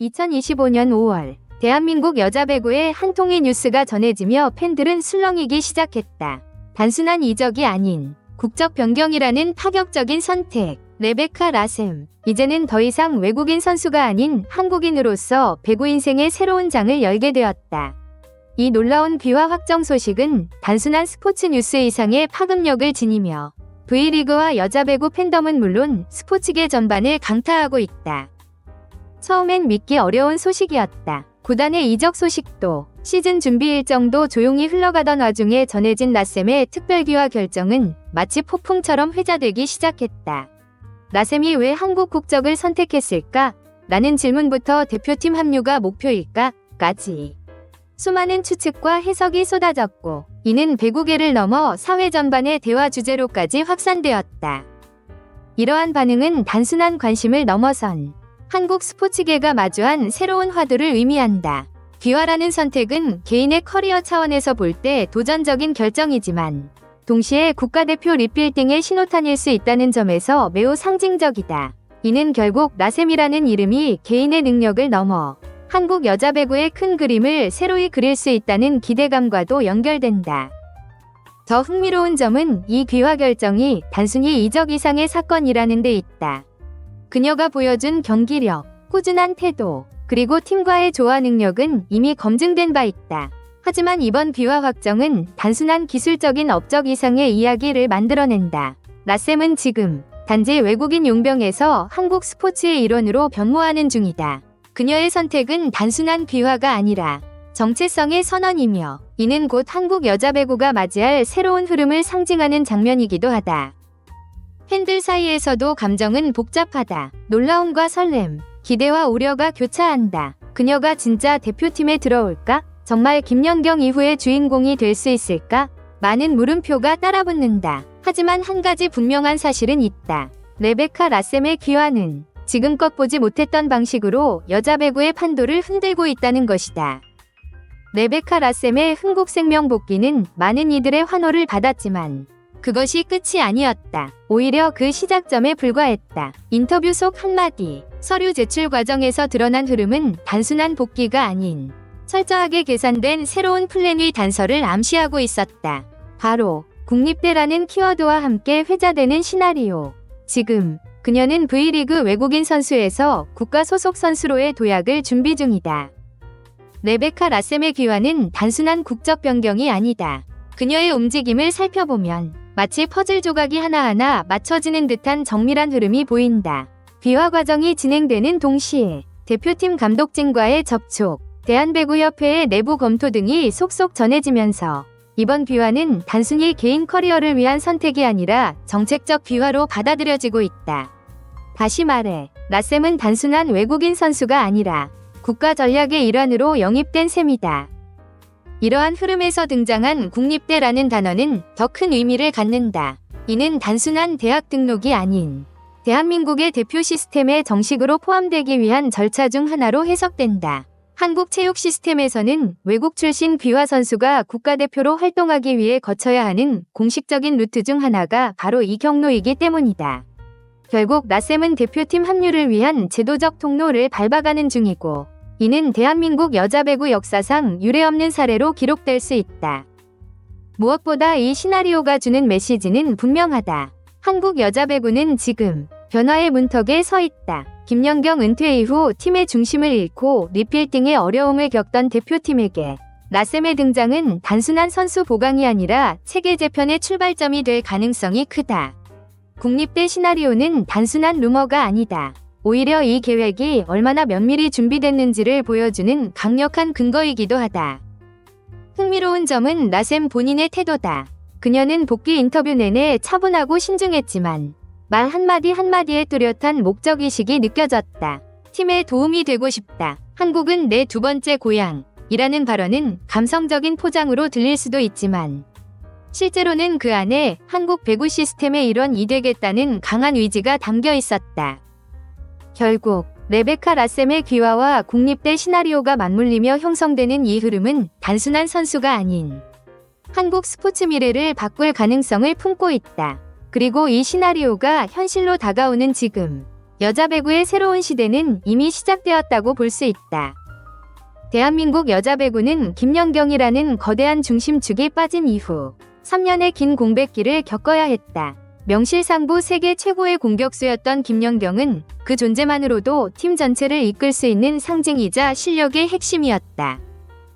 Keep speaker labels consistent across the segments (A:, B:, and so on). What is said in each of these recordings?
A: 2025년 5월 대한민국 여자 배구의 한 통의 뉴스가 전해지며 팬들은 술렁이기 시작했다. 단순한 이적이 아닌 국적 변경이라는 파격적인 선택. 레베카 라셈. 이제는 더 이상 외국인 선수가 아닌 한국인으로서 배구 인생의 새로운 장을 열게 되었다. 이 놀라운 귀화 확정 소식은 단순한 스포츠 뉴스 이상의 파급력을 지니며 V리그와 여자 배구 팬덤은 물론 스포츠계 전반을 강타하고 있다. 처음엔 믿기 어려운 소식이었다. 구단의 이적 소식도 시즌 준비 일정도 조용히 흘러가던 와중에 전해진 라셈의 특별기화 결정은 마치 폭풍처럼 회자되기 시작했다. 라셈이 왜 한국 국적을 선택했을까? 라는 질문부터 대표팀 합류가 목표일까? 까지. 수많은 추측과 해석이 쏟아졌고, 이는 배구계를 넘어 사회 전반의 대화 주제로까지 확산되었다. 이러한 반응은 단순한 관심을 넘어선 한국 스포츠계가 마주한 새로운 화두를 의미한다. 귀화라는 선택은 개인의 커리어 차원에서 볼 때 도전적인 결정이지만 동시에 국가대표 리필딩의 신호탄일 수 있다는 점에서 매우 상징적이다. 이는 결국 라셈이라는 이름이 개인의 능력을 넘어 한국 여자 배구의 큰 그림을 새로이 그릴 수 있다는 기대감과도 연결된다. 더 흥미로운 점은 이 귀화 결정이 단순히 이적 이상의 사건이라는 데 있다. 그녀가 보여준 경기력, 꾸준한 태도, 그리고 팀과의 조화 능력은 이미 검증된 바 있다. 하지만 이번 귀화 확정은 단순한 기술적인 업적 이상의 이야기를 만들어낸다. 라셈은 지금 단지 외국인 용병에서 한국 스포츠의 일원으로 변모하는 중이다. 그녀의 선택은 단순한 귀화가 아니라 정체성의 선언이며 이는 곧 한국 여자 배구가 맞이할 새로운 흐름을 상징하는 장면이기도 하다. 팬들 사이에서도 감정은 복잡하다. 놀라움과 설렘, 기대와 우려가 교차한다. 그녀가 진짜 대표팀에 들어올까? 정말 김연경 이후의 주인공이 될 수 있을까? 많은 물음표가 따라붙는다. 하지만 한 가지 분명한 사실은 있다. 레베카 라셈의 귀환은 지금껏 보지 못했던 방식으로 여자 배구의 판도를 흔들고 있다는 것이다. 레베카 라셈의 흥국 생명 복귀는 많은 이들의 환호를 받았지만 그것이 끝이 아니었다. 오히려 그 시작점에 불과했다. 인터뷰 속 한마디, 서류 제출 과정에서 드러난 흐름은 단순한 복귀가 아닌 철저하게 계산된 새로운 플랜의 단서를 암시하고 있었다. 바로 국립대라는 키워드와 함께 회자되는 시나리오. 지금 그녀는 V리그 외국인 선수에서 국가 소속 선수로의 도약을 준비 중이다. 레베카 라셈의 귀환은 단순한 국적 변경이 아니다. 그녀의 움직임을 살펴보면 마치 퍼즐 조각이 하나하나 맞춰지는 듯한 정밀한 흐름이 보인다. 비화 과정이 진행되는 동시에 대표팀 감독진과의 접촉, 대한배구협회의 내부 검토 등이 속속 전해지면서 이번 비화는 단순히 개인 커리어를 위한 선택이 아니라 정책적 비화로 받아들여지고 있다. 다시 말해, 라셈은 단순한 외국인 선수가 아니라 국가 전략의 일환으로 영입된 셈이다. 이러한 흐름에서 등장한 국립대라는 단어는 더 큰 의미를 갖는다. 이는 단순한 대학 등록이 아닌 대한민국의 대표 시스템에 정식으로 포함되기 위한 절차 중 하나로 해석된다. 한국 체육 시스템에서는 외국 출신 귀화 선수가 국가대표로 활동하기 위해 거쳐야 하는 공식적인 루트 중 하나가 바로 이 경로이기 때문이다. 결국 나셈은 대표팀 합류를 위한 제도적 통로를 밟아가는 중이고 이는 대한민국 여자 배구 역사상 유례없는 사례로 기록될 수 있다. 무엇보다 이 시나리오가 주는 메시지는 분명하다. 한국 여자 배구는 지금 변화의 문턱에 서 있다. 김연경 은퇴 이후 팀의 중심을 잃고 리필딩의 어려움을 겪던 대표팀에게 라셈의 등장은 단순한 선수 보강이 아니라 체계 재편의 출발점이 될 가능성이 크다. 국립대 시나리오는 단순한 루머가 아니다. 오히려 이 계획이 얼마나 면밀히 준비됐는지를 보여주는 강력한 근거이기도 하다. 흥미로운 점은 라셈 본인의 태도다. 그녀는 복귀 인터뷰 내내 차분하고 신중했지만 말 한마디 한마디에 뚜렷한 목적의식이 느껴졌다. 팀에 도움이 되고 싶다. 한국은 내 두 번째 고향. 이라는 발언은 감성적인 포장으로 들릴 수도 있지만 실제로는 그 안에 한국 배구 시스템의 일원이 되겠다는 강한 의지가 담겨 있었다. 결국 레베카 라셈의 귀화와 국립대 시나리오가 맞물리며 형성되는 이 흐름은 단순한 선수가 아닌 한국 스포츠 미래를 바꿀 가능성을 품고 있다. 그리고 이 시나리오가 현실로 다가오는 지금 여자 배구의 새로운 시대는 이미 시작되었다고 볼 수 있다. 대한민국 여자 배구는 김연경이라는 거대한 중심축이 빠진 이후 3년의 긴 공백기를 겪어야 했다. 명실상부 세계 최고의 공격수였던 김연경은 그 존재만으로도 팀 전체를 이끌 수 있는 상징이자 실력의 핵심이었다.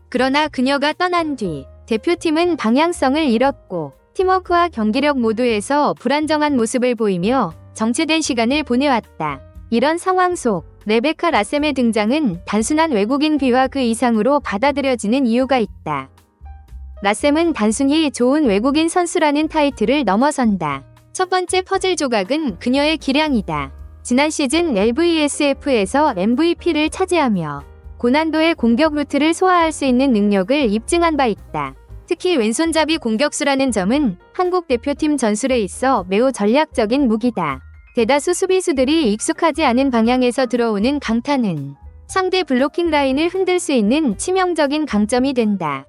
A: 그러나 그녀가 떠난 뒤 대표팀은 방향성을 잃었고 팀워크와 경기력 모두에서 불안정한 모습을 보이며 정체된 시간을 보내왔다. 이런 상황 속 레베카 라셈의 등장은 단순한 외국인 비와 그 이상으로 받아들여지는 이유가 있다. 라셈은 단순히 좋은 외국인 선수라는 타이틀을 넘어선다. 첫 번째 퍼즐 조각은 그녀의 기량이다. 지난 시즌 LVSF에서 MVP를 차지하며 고난도의 공격 루트를 소화할 수 있는 능력을 입증한 바 있다. 특히 왼손잡이 공격수라는 점은 한국 대표팀 전술에 있어 매우 전략적인 무기다. 대다수 수비수들이 익숙하지 않은 방향에서 들어오는 강타는 상대 블로킹 라인을 흔들 수 있는 치명적인 강점이 된다.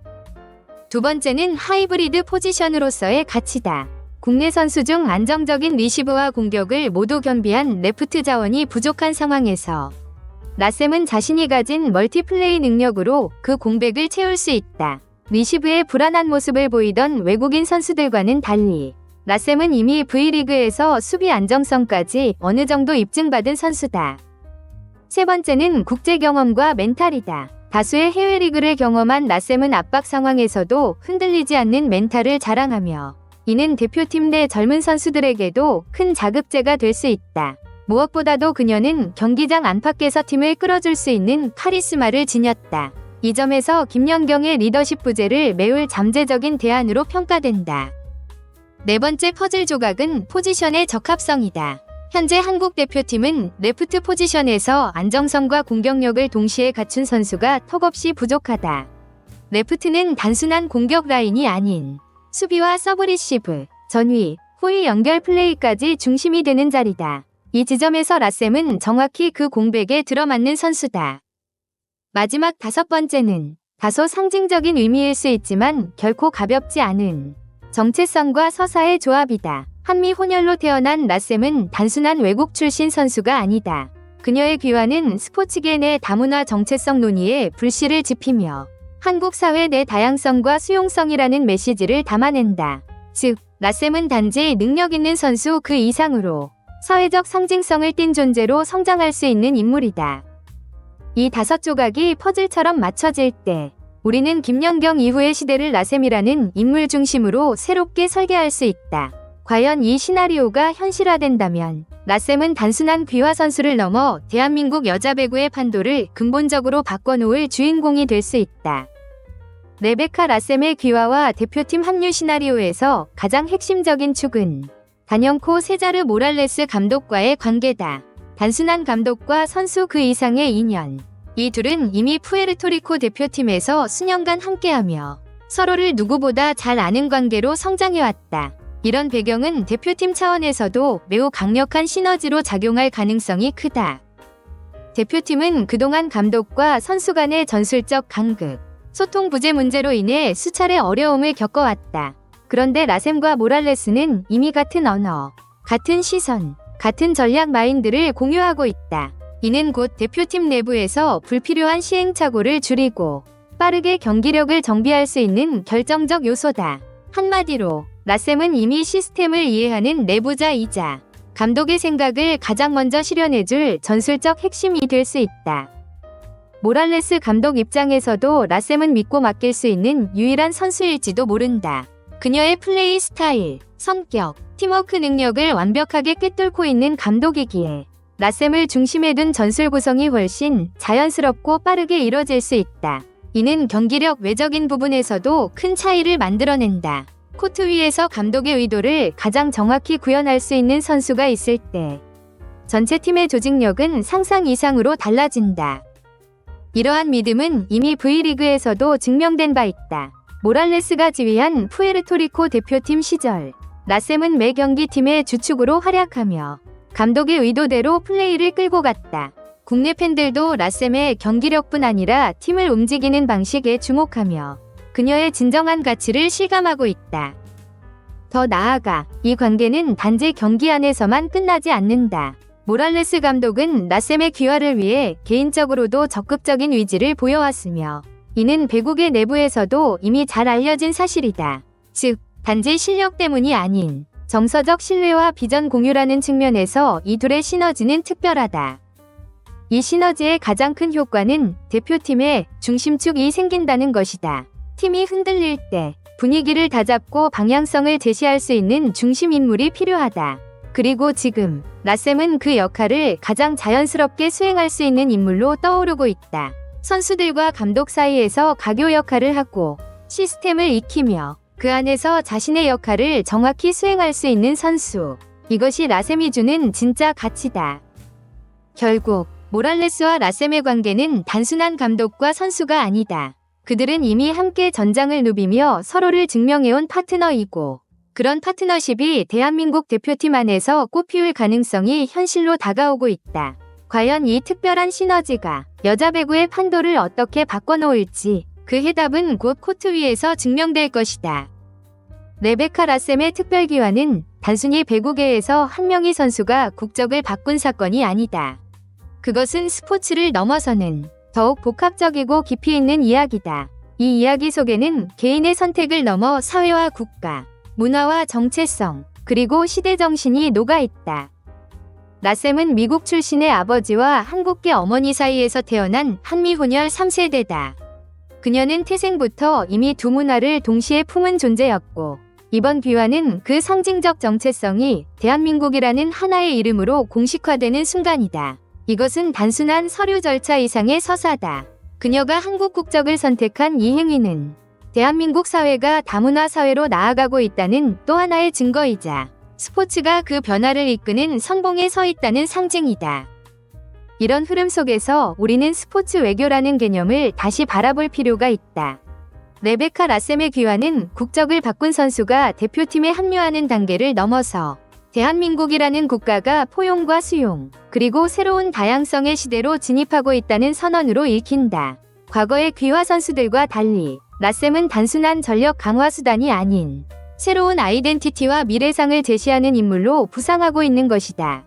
A: 두 번째는 하이브리드 포지션으로서의 가치다. 국내 선수 중 안정적인 리시브와 공격을 모두 겸비한 레프트 자원이 부족한 상황에서 라셈은 자신이 가진 멀티플레이 능력으로 그 공백을 채울 수 있다. 리시브의 불안한 모습을 보이던 외국인 선수들과는 달리 라셈은 이미 V리그에서 수비 안정성까지 어느 정도 입증받은 선수다. 세 번째는 국제 경험과 멘탈이다. 다수의 해외 리그를 경험한 라셈은 압박 상황에서도 흔들리지 않는 멘탈을 자랑하며 이는 대표팀 내 젊은 선수들에게도 큰 자극제가 될 수 있다. 무엇보다도 그녀는 경기장 안팎에서 팀을 끌어줄 수 있는 카리스마를 지녔다. 이 점에서 김연경의 리더십 부재를 매우 잠재적인 대안으로 평가된다. 네 번째 퍼즐 조각은 포지션의 적합성이다. 현재 한국 대표팀은 레프트 포지션에서 안정성과 공격력을 동시에 갖춘 선수가 턱없이 부족하다. 레프트는 단순한 공격 라인이 아닌 수비와 서브 리시브, 전위, 후위 연결 플레이까지 중심이 되는 자리다. 이 지점에서 라셈은 정확히 그 공백에 들어맞는 선수다. 마지막 다섯 번째는 다소 상징적인 의미일 수 있지만 결코 가볍지 않은 정체성과 서사의 조합이다. 한미 혼혈로 태어난 라셈은 단순한 외국 출신 선수가 아니다. 그녀의 귀화는 스포츠계 내 다문화 정체성 논의에 불씨를 지피며 한국 사회 내 다양성과 수용성이라는 메시지를 담아낸다. 즉, 라셈은 단지 능력 있는 선수 그 이상으로 사회적 상징성을 띤 존재로 성장할 수 있는 인물이다. 이 다섯 조각이 퍼즐처럼 맞춰질 때 우리는 김연경 이후의 시대를 라셈이라는 인물 중심으로 새롭게 설계할 수 있다. 과연 이 시나리오가 현실화된다면 라셈은 단순한 귀화 선수를 넘어 대한민국 여자 배구의 판도를 근본적으로 바꿔놓을 주인공이 될 수 있다. 레베카 라셈의 귀화와 대표팀 합류 시나리오에서 가장 핵심적인 축은 단연코 세자르 모랄레스 감독과의 관계다. 단순한 감독과 선수 그 이상의 인연. 이 둘은 이미 푸에르토리코 대표팀에서 수년간 함께하며 서로를 누구보다 잘 아는 관계로 성장해왔다. 이런 배경은 대표팀 차원에서도 매우 강력한 시너지로 작용할 가능성이 크다. 대표팀은 그동안 감독과 선수 간의 전술적 간극, 소통 부재 문제로 인해 수차례 어려움을 겪어왔다. 그런데 라셈과 모랄레스는 이미 같은 언어, 같은 시선, 같은 전략 마인드를 공유하고 있다. 이는 곧 대표팀 내부에서 불필요한 시행착오를 줄이고 빠르게 경기력을 정비할 수 있는 결정적 요소다. 한마디로 라셈은 이미 시스템을 이해하는 내부자이자 감독의 생각을 가장 먼저 실현해줄 전술적 핵심이 될 수 있다. 모랄레스 감독 입장에서도 라셈은 믿고 맡길 수 있는 유일한 선수일지도 모른다. 그녀의 플레이 스타일, 성격, 팀워크 능력을 완벽하게 꿰뚫고 있는 감독이기에 라셈을 중심에 둔 전술 구성이 훨씬 자연스럽고 빠르게 이뤄질 수 있다. 이는 경기력 외적인 부분에서도 큰 차이를 만들어낸다. 코트 위에서 감독의 의도를 가장 정확히 구현할 수 있는 선수가 있을 때 전체 팀의 조직력은 상상 이상으로 달라진다. 이러한 믿음은 이미 V리그에서도 증명된 바 있다. 모랄레스가 지휘한 푸에르토리코 대표팀 시절 라셈은 매 경기 팀의 주축으로 활약하며 감독의 의도대로 플레이를 끌고 갔다. 국내 팬들도 라셈의 경기력뿐 아니라 팀을 움직이는 방식에 주목하며 그녀의 진정한 가치를 실감하고 있다. 더 나아가 이 관계는 단지 경기 안에서만 끝나지 않는다. 모랄레스 감독은 라셈의 귀화를 위해 개인적으로도 적극적인 의지를 보여왔으며 이는 배국의 내부에서도 이미 잘 알려진 사실이다. 즉, 단지 실력 때문이 아닌 정서적 신뢰와 비전 공유라는 측면에서 이 둘의 시너지는 특별하다. 이 시너지의 가장 큰 효과는 대표팀의 중심축이 생긴다는 것이다. 팀이 흔들릴 때 분위기를 다잡고 방향성을 제시할 수 있는 중심 인물이 필요하다. 그리고 지금 라셈은 그 역할을 가장 자연스럽게 수행할 수 있는 인물로 떠오르고 있다. 선수들과 감독 사이에서 가교 역할을 하고 시스템을 익히며 그 안에서 자신의 역할을 정확히 수행할 수 있는 선수. 이것이 라셈이 주는 진짜 가치다. 결국 모랄레스와 라셈의 관계는 단순한 감독과 선수가 아니다. 그들은 이미 함께 전장을 누비며 서로를 증명해온 파트너이고 그런 파트너십이 대한민국 대표팀 안에서 꽃피울 가능성이 현실로 다가오고 있다. 과연 이 특별한 시너지가 여자 배구의 판도를 어떻게 바꿔놓을지 그 해답은 곧 코트 위에서 증명될 것이다. 레베카 라셈의 특별 기화는 단순히 배구계에서 한 명의 선수가 국적을 바꾼 사건이 아니다. 그것은 스포츠를 넘어서는 더욱 복합적이고 깊이 있는 이야기다. 이 이야기 속에는 개인의 선택을 넘어 사회와 국가, 문화와 정체성, 그리고 시대 정신이 녹아 있다. 라셈은 미국 출신의 아버지와 한국계 어머니 사이에서 태어난 한미 혼혈 3세대다. 그녀는 태생부터 이미 두 문화를 동시에 품은 존재였고, 이번 귀화는 그 상징적 정체성이 대한민국이라는 하나의 이름으로 공식화되는 순간이다. 이것은 단순한 서류 절차 이상의 서사다. 그녀가 한국 국적을 선택한 이 행위는 대한민국 사회가 다문화 사회로 나아가고 있다는 또 하나의 증거이자 스포츠가 그 변화를 이끄는 선봉에 서 있다는 상징이다. 이런 흐름 속에서 우리는 스포츠 외교라는 개념을 다시 바라볼 필요가 있다. 레베카 라셈의 귀화는 국적을 바꾼 선수가 대표팀에 합류하는 단계를 넘어서 대한민국이라는 국가가 포용과 수용, 그리고 새로운 다양성의 시대로 진입하고 있다는 선언으로 읽힌다. 과거의 귀화 선수들과 달리 라셈은 단순한 전력 강화 수단이 아닌 새로운 아이덴티티와 미래상을 제시하는 인물로 부상하고 있는 것이다.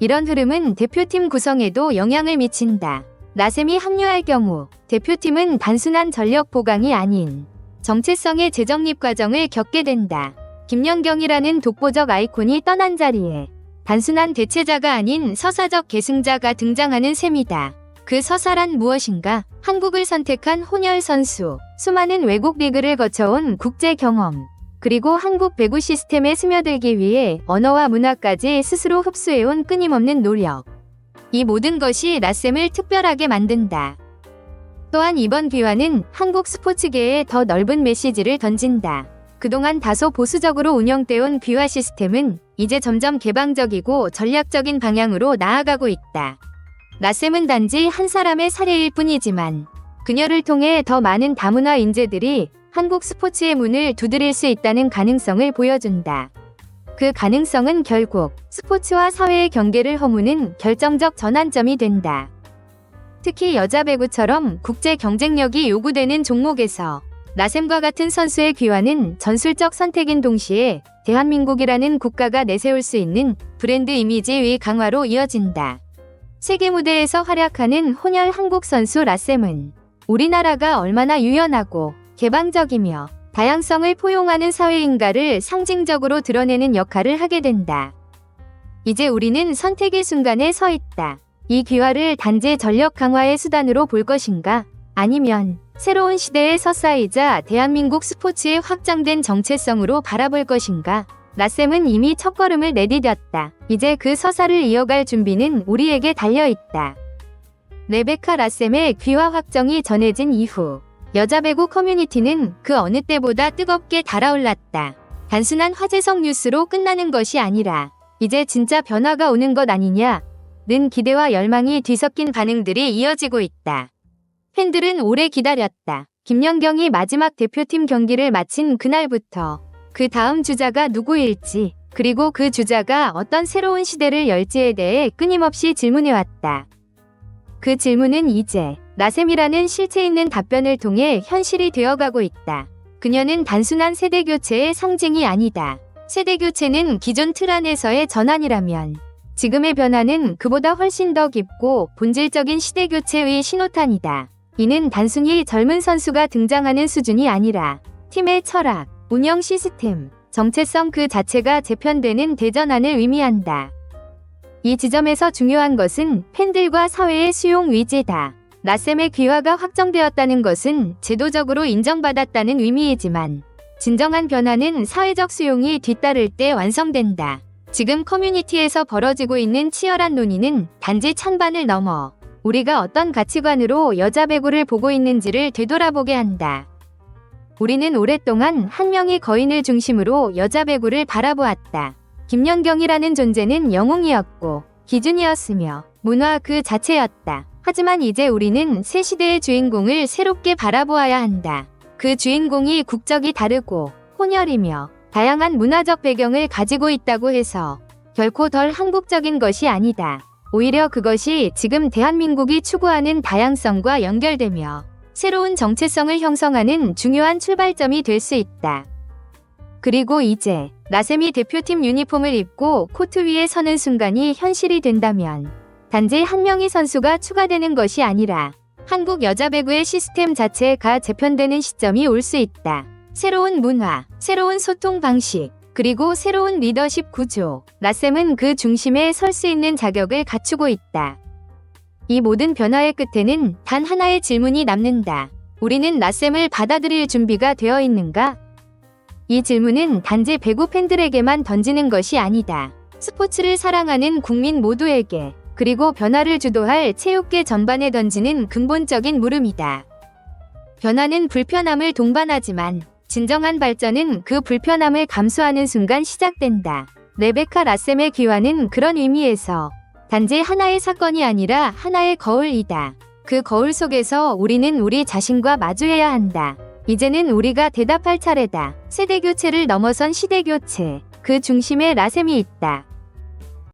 A: 이런 흐름은 대표팀 구성에도 영향을 미친다. 라셈이 합류할 경우 대표팀은 단순한 전력 보강이 아닌 정체성의 재정립 과정을 겪게 된다. 김연경이라는 독보적 아이콘이 떠난 자리에 단순한 대체자가 아닌 서사적 계승자가 등장하는 셈이다. 그 서사란 무엇인가? 한국을 선택한 혼혈 선수, 수많은 외국 리그를 거쳐온 국제 경험, 그리고 한국 배구 시스템에 스며들기 위해 언어와 문화까지 스스로 흡수해온 끊임없는 노력. 이 모든 것이 라셈을 특별하게 만든다. 또한 이번 귀화는 한국 스포츠계에 더 넓은 메시지를 던진다. 그동안 다소 보수적으로 운영되온 귀화 시스템은 이제 점점 개방적이고 전략적인 방향으로 나아가고 있다. 라셈은 단지 한 사람의 사례일 뿐이지만 그녀를 통해 더 많은 다문화 인재들이 한국 스포츠의 문을 두드릴 수 있다는 가능성을 보여준다. 그 가능성은 결국 스포츠와 사회의 경계를 허무는 결정적 전환점이 된다. 특히 여자 배구처럼 국제 경쟁력이 요구되는 종목에서 라셈과 같은 선수의 귀환은 전술적 선택인 동시에 대한민국이라는 국가가 내세울 수 있는 브랜드 이미지의 강화로 이어진다. 세계 무대에서 활약하는 혼혈 한국 선수 라셈은 우리나라가 얼마나 유연하고 개방적이며 다양성을 포용하는 사회인가를 상징적으로 드러내는 역할을 하게 된다. 이제 우리는 선택의 순간에 서 있다. 이 귀화를 단지 전력 강화의 수단으로 볼 것인가? 아니면 새로운 시대의 서사이자 대한민국 스포츠의 확장된 정체성으로 바라볼 것인가? 라셈은 이미 첫걸음을 내디뎠다. 이제 그 서사를 이어갈 준비는 우리에게 달려있다. 레베카 라셈의 귀화 확정이 전해진 이후 여자 배구 커뮤니티는 그 어느 때보다 뜨겁게 달아올랐다. 단순한 화제성 뉴스로 끝나는 것이 아니라 이제 진짜 변화가 오는 것 아니냐? 는 기대와 열망이 뒤섞인 반응들이 이어지고 있다. 팬들은 오래 기다렸다. 김연경이 마지막 대표팀 경기를 마친 그날부터 그 다음 주자가 누구일지, 그리고 그 주자가 어떤 새로운 시대를 열지에 대해 끊임없이 질문해왔다. 그 질문은 이제 라셈이라는 실체 있는 답변을 통해 현실이 되어가고 있다. 그녀는 단순한 세대 교체의 상징이 아니다. 세대 교체는 기존 틀 안에서의 전환이라면 지금의 변화는 그보다 훨씬 더 깊고 본질적인 시대 교체의 신호탄이다. 이는 단순히 젊은 선수가 등장하는 수준이 아니라 팀의 철학, 운영 시스템, 정체성 그 자체가 재편되는 대전환을 의미한다. 이 지점에서 중요한 것은 팬들과 사회의 수용 위제다. 라셈의 귀화가 확정되었다는 것은 제도적으로 인정받았다는 의미이지만 진정한 변화는 사회적 수용이 뒤따를 때 완성된다. 지금 커뮤니티에서 벌어지고 있는 치열한 논의는 단지 찬반을 넘어 우리가 어떤 가치관으로 여자 배구를 보고 있는지를 되돌아보게 한다. 우리는 오랫동안 한 명의 거인을 중심으로 여자 배구를 바라보았다. 김연경이라는 존재는 영웅이었고 기준이었으며 문화 그 자체였다. 하지만 이제 우리는 새 시대의 주인공을 새롭게 바라보아야 한다. 그 주인공이 국적이 다르고 혼혈이며 다양한 문화적 배경을 가지고 있다고 해서 결코 덜 한국적인 것이 아니다. 오히려 그것이 지금 대한민국이 추구하는 다양성과 연결되며 새로운 정체성을 형성하는 중요한 출발점이 될 수 있다. 그리고 이제 라셈이 대표팀 유니폼을 입고 코트 위에 서는 순간이 현실이 된다면 단지 한 명의 선수가 추가되는 것이 아니라 한국 여자 배구의 시스템 자체가 재편되는 시점이 올 수 있다. 새로운 문화, 새로운 소통 방식, 그리고 새로운 리더십 구조. 라셈은 그 중심에 설 수 있는 자격을 갖추고 있다. 이 모든 변화의 끝에는 단 하나의 질문이 남는다. 우리는 라셈을 받아들일 준비가 되어 있는가? 이 질문은 단지 배구 팬들에게만 던지는 것이 아니다. 스포츠를 사랑하는 국민 모두에게 그리고 변화를 주도할 체육계 전반에 던지는 근본적인 물음이다. 변화는 불편함을 동반하지만 진정한 발전은 그 불편함을 감수하는 순간 시작된다. 레베카 라셈의 귀환은 그런 의미에서 단지 하나의 사건이 아니라 하나의 거울이다. 그 거울 속에서 우리는 우리 자신과 마주해야 한다. 이제는 우리가 대답할 차례다. 세대 교체를 넘어선 시대 교체. 그 중심에 라셈이 있다.